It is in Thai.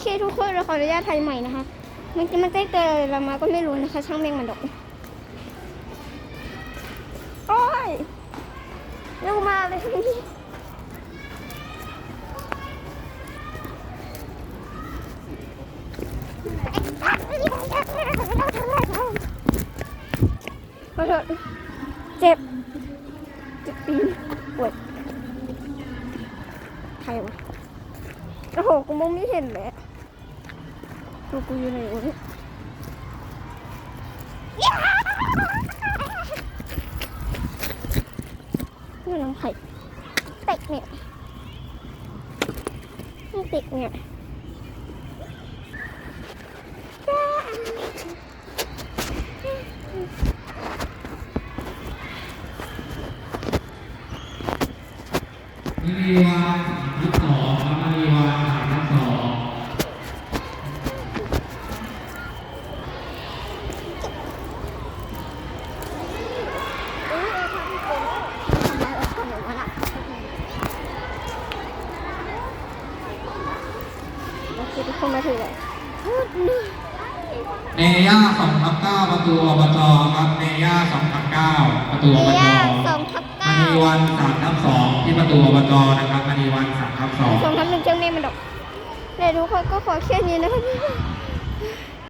เคทุกคนเราขออนุญาตถ่ายใหม่นะคะ มันจะมันเต้เตยเรามาก็ไม่รู้นะคะ ช่างแมงมันดอกโอ้ยเร็วมาเลยนี่ขอโทษเจ็บเจ็บปีนปวดใครวะโอ้โหกูมองไม่เห็นเลย ดูกูอยู่ไหนวะเนี่ยนี่น้องไข่เต็กเนี่ยนี่เต็กเนี่ยจ้ามีทอง คทุกคนมาถึงเลยพูดนี่เนย่าสองทับเก้าประตูอบจครับเนย่าสองทับเก้าประตูอบจย่าสองทับมเก้าณีวันสามทับสองที่ประตูอบจนะครับมณีวันสามทับสองสองทับหนึ่งเจ้าเนมมันดอกเดี๋ยวทุกคนก็ขอแค่นี้นะคะ